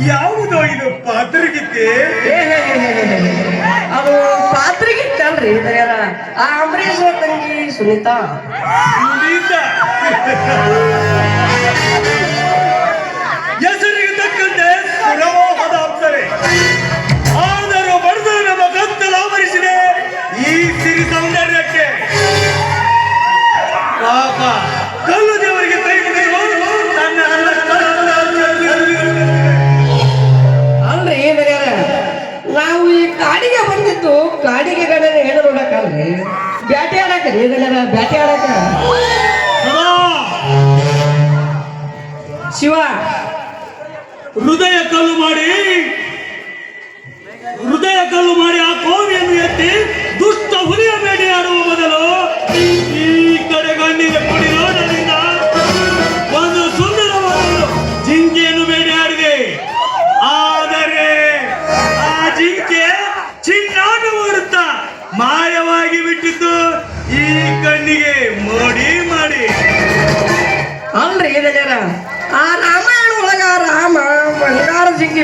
ಯಾವುದೋ ಇದು ಪಾತ್ರಗಿತ್ತೆ? ಅದು ಪಾತ್ರಗಿತ್ತ ಅಲ್ರಿ ಆ ಅಂಬರೀಶ್ ತಂಗಿ ಸುನೀತಾ. ಸುನೀತಾ? ಬ್ಯಾಟೆ ಬ್ಯಾಟಿ ಆಡಕ? ಶಿವ. ಹೃದಯ ಕಲ್ಲು ಮಾಡಿ. ಹೃದಯ ಕಲ್ಲು ಮಾಡಿ.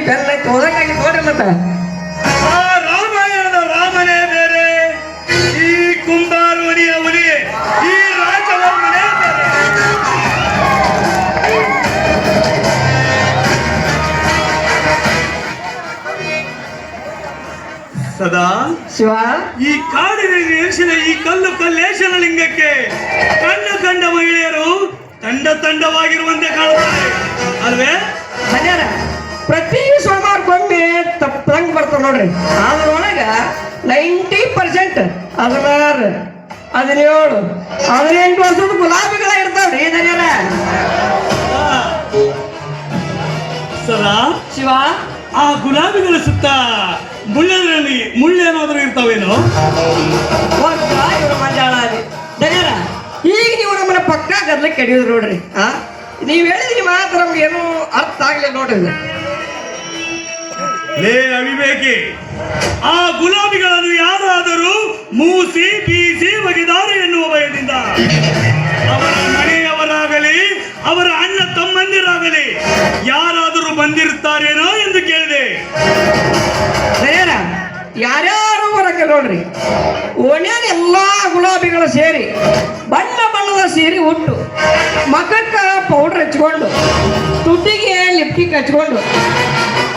ಬೆಲ್ಲ ತೋದಕ್ಕಾಗಿ ನೋಡ್ರಿ ಮತ್ತ? ಆ ರಾಮಾಯಣದ ರಾಮನೇ ಬೇರೆ ಈ ಕುಂಬಾರುಣಿಯ ಹುಲಿ ಈ ರಾಜವರ್ಮನೇ ಬೇರೆ. ಸದಾ ಶಿವ? ಈ ಕಾಡಿನಲ್ಲಿ ನೆಲೆಸಿದ ಈ ಕಲ್ಲು ಕಲ್ಲೇಶನ ಲಿಂಗಕ್ಕೆ ಕಣ್ಣು ಕಂಡ ಮಹಿಳೆಯರು ತಂಡ ತಂಡವಾಗಿರುವಂತೆ ಕಾಣುತ್ತಾರೆ. ಅಲ್ವೇ? ಬರ್ತಾವ ನೋಡ್ರಿ. ಅದ್ರೊಳಗ ನೈಂಟಿ ಪರ್ಸೆಂಟ್ ಹದಿನಾರು ಹದಿನೇಳು ಹದಿನೆಂಟು ವರ್ಷದ ಗುಲಾಬಿಗಳ ಇರ್ತಾವ್ರಿ ಧನ್ಯರ. ಸದಾ ಶಿವ. ಆ ಗುಲಾಬಿಗಳ ಸುತ್ತ ಮುಳ್ಳಿನಲ್ಲಿ ಮುಳ್ಳೇನಾದ್ರೂ ಇರ್ತಾವೇನೋ? ಇವ್ರ ಮಂಜಾಳ ದನ್ಯಾರ ಈಗ ನೀವು ನಮ್ಮನ್ನ ಪಕ್ಕ ಗದ್ಲಕ್ಕೆ ಕಡಿಯೋದು ನೋಡ್ರಿ ಆ? ನೀವ್ ಹೇಳಿದ್ರಿ ಮಾತ್ರ ನಮ್ಗೆ ಏನು ಅರ್ಥ ಆಗ್ಲಿಲ್ಲ ನೋಡ್ರಿ. ಲೇ ಅವಿವೇಕಿ, ಆ ಗುಲಾಬಿಗಳನ್ನು ಯಾರಾದರೂ ಮೂಸಿ, ಬೀಸಿ, ಒಗೆದಾರು ಎನ್ನುವ ಭಯದಿಂದ. ಅವರ ಮನೆಯವರಾಗಲಿ, ಅವರ ಅಣ್ಣ ತಮ್ಮಂದಿರಾಗಲಿ, ಯಾರಾದರೂ ಬಂದಿರುತ್ತಾರೇನೋ ಎಂದು ಕೇಳಿದೆ. ಯಾರ್ಯಾರು ಬರಕ್ಕೆ ನೋಡ್ರಿ ಓಣ್ಯಾನ ಎಲ್ಲಾ ಗುಲಾಬಿಗಳು ಸೇರಿ, ಬಣ್ಣ ಬಣ್ಣದ ಸೀರೆ ಉಟ್ಟು ಮಖಕ್ಕ ಪೌಡರ್ ಹಚ್ಕೊಂಡು ತುಟಿಗೆ ಲಿಪ್ಟಿಕ್ ಹಚ್ಕೊಂಡು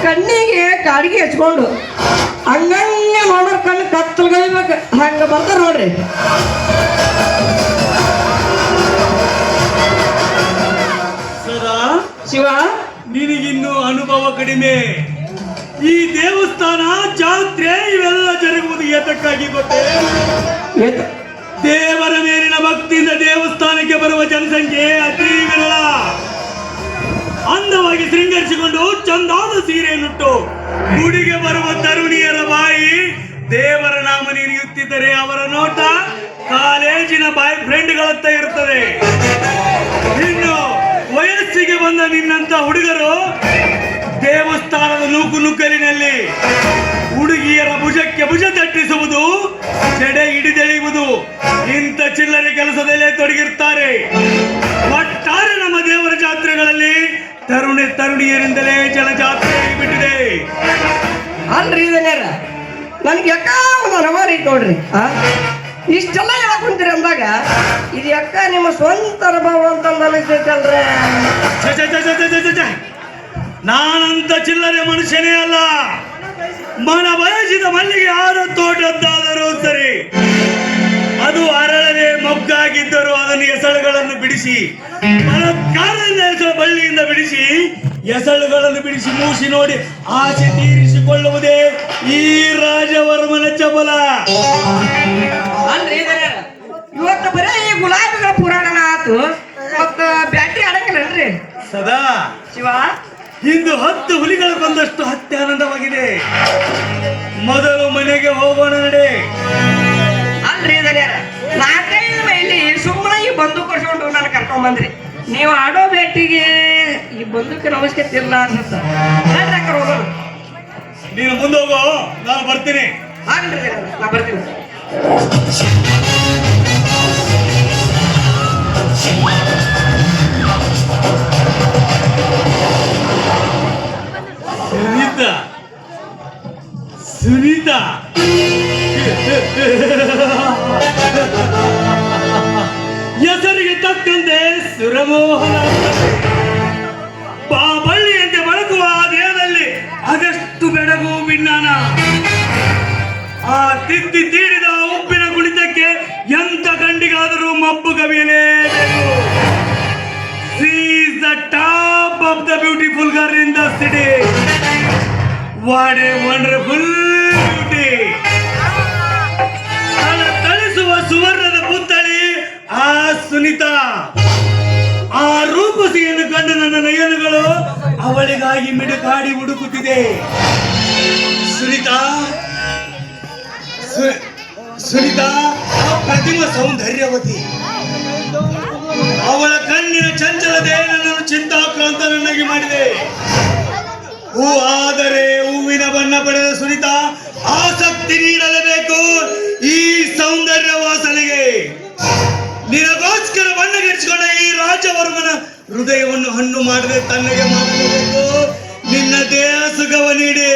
ಕಣ್ಣಿಗೆ ಕಾಡಿಗೆ ಹಚ್ಕೊಂಡು ಹಂಗಂಗೆ ನೋಡೋರ್ ಕಣ್ಣು ಕತ್ತಲ್ಗೈಬೇಕು ಹಂಗ ಬರ್ತಾರ ನೋಡ್ರಿ. ಶಿವ? ನಿನಗಿನ್ನೂ ಅನುಭವ ಕಡಿಮೆ. ಈ ದೇವಸ್ಥಾನ ಜಾತ್ರೆ ಇವೆಲ್ಲ ಜರುಗುವುದು ಏತಕ್ಕಾಗಿ ಗೊತ್ತೇ? ದೇವರ ಮೇಲಿನ ಭಕ್ತಿಯಿಂದ ದೇವಸ್ಥಾನಕ್ಕೆ ಬರುವ ಜನಸಂಖ್ಯೆ ಅತಿ ವಿರಳ. ಅಂದವಾಗಿ ಶೃಂಗರಿಸಿಕೊಂಡು ಚಂದಾದ ಸೀರೆಯನ್ನುಟ್ಟು ಗುಡಿಗೆ ಬರುವ ತರುಣಿಯರ ಬಾಯಿ ದೇವರ ನಾಮ ನೀರಿಯುತ್ತಿದ್ದರೆ ಅವರ ನೋಟ ಕಾಲೇಜಿನ ಬಾಯ್ ಫ್ರೆಂಡ್ಗಳತ್ತ ಇರುತ್ತದೆ. ಇನ್ನು ವಯಸ್ಸಿಗೆ ಬಂದ ನಿನ್ನಂತ ಹುಡುಗರು ದೇವಸ್ಥಾನದ ನೂಕು ನುಗ್ಗಲಿನಲ್ಲಿ ಹುಡುಗಿಯರ ಭುಜಕ್ಕೆ ಭುಜ ತಟ್ಟಿಸುವುದು ಜಡೆ ಹಿಡಿದೆಳೆಯುವುದು, ಇಂಥ ಚಿಲ್ಲರೆ ಕೆಲಸದಲ್ಲೇ ತೊಡಗಿರ್ತಾರೆ. ಒಟ್ಟಾರೆ ನಮ್ಮ ದೇವರ ಜಾತ್ರೆಗಳಲ್ಲಿ ತರುಣಿ ತರುಣಿಯರಿಂದಲೇ ಜನ ಜಾತ್ರೆ ಬಿಟ್ಟಿದೆ. ಅಲ್ರಿ ದನ್ಯಾರ ನನ್ಗೆ ಒಂದು ಐತ್ ನೋಡ್ರಿ ಇಷ್ಟೆಲ್ಲ ಹೇಳಕ್ ಕುಂತೀರಿ ಅಂದಾಗ ಇದು ಯಾಕ ನಿಮ್ಮ ಸ್ವಂತ ಅನುಭವ ಅಂತ ಅನಿಸ್ತೈತಲ್ರಿ. ನಾನಂತ ಚಿಲ್ಲರೆ ಮನುಷ್ಯನೇ ಅಲ್ಲ. ಮನ ಬಯಸಿದ ಮಲ್ಲಿಗೆ ಆರ ತೋಟದ್ದಾದರೂ ಸರಿ. ಬಿಡಿಸಿ ಬಳ್ಳಿಯಿಂದ ಬಿಡಿಸಿ ಎಸಳುಗಳನ್ನು ಬಿಡಿಸಿ ಮೂಸಿ ನೋಡಿ ಆಸೆ ತೀರಿಸಿಕೊಳ್ಳುವುದೇ ಈ ರಾಜವರ್ಮನ ಚಬಲ ಅಂದ್ರೆ ಇವತ್ತು ಬರೀ ಈ ಗುಲಾಬಿಗಳ ಪುರಾಣನ ಆತು. ಮತ್ತ ಬ್ಯಾಟ್ರಿ ಆಡಂಗಿಲ್ಲನ್ರಿ. ಸದಾ ಶಿವ. ಇಂದು ಹತ್ತು ಹುಲಿಗಳು ಕೊಂದಷ್ಟು ನೀವು ಆಡೋ ಭೇಟಿಗೆ ಈ ಬಂದೂಕಿನ ಅವಶ್ಯಕತೆ ಇಲ್ಲ ಅನ್ಸುತ್ತ ಹೋಗೋದು? ನೀನು ಮುಂದೆ ಹೋಗೋ ನಾನು ಬರ್ತೀನಿ. ಆಗ್ಲಿ ನಾ ಬರ್ತೀನಿ. ಸುನೀತಾ. ಸುನೀತಾ. ಮೋಹನ ಬಾಬಳ್ಳಿಯಂತೆ ಬಳಕುವ ಆ ದೇಹದಲ್ಲಿ ಅದೆಷ್ಟು ಬೆಡಗು ಬಿನ್ನಾನ ಆ ತಿದ್ದಿ ತೀರಿದ ಉಪ್ಪಿನ ಕುಳಿತಕ್ಕೆ ಎಂತ ಗಂಡಿಗಾದರೂ ಮಬ್ಬು ಕವಿಯಲೇಬೇಕು the top of the beautiful girl in the city what a wonderful beauty ತಳಿಸುವ ಸುವರ್ಣದ ಪುತ್ಥಳಿ ಆ ಸುನಿತಾ. ರೂಪಸಿಯನ್ನು ಕಂಡು ನನ್ನ ನಯನಗಳು ಅವಳಿಗಾಗಿ ಮಿಡುಕಾಡಿ ಹುಡುಕುತ್ತಿದೆ. ಸುನಿತಾ ಸುನಿತಾ ಪ್ರತಿಮ ಸೌಂದರ್ಯವತಿ. ಅವಳ ಕಣ್ಣಿನ ಚಂಚಲತೆ ನನ್ನನ್ನು ಚಿಂತಾಕ್ರಾಂತ ನನಗೆ ಮಾಡಿದೆ. ಹೂ ಆದರೆ ಹೂವಿನ ಬಣ್ಣ ಪಡೆದ ಸುನಿತಾ, ಆಸಕ್ತಿ ನೀಡಲೇಬೇಕು ಹೃದಯವನ್ನು ಹಣ್ಣು ಮಾಡದೆ ತನ್ನಗೆ ಮಾಡಬೇಕು ನಿನ್ನ ದೇಹ ಸುಖವ ನೀಡಿ.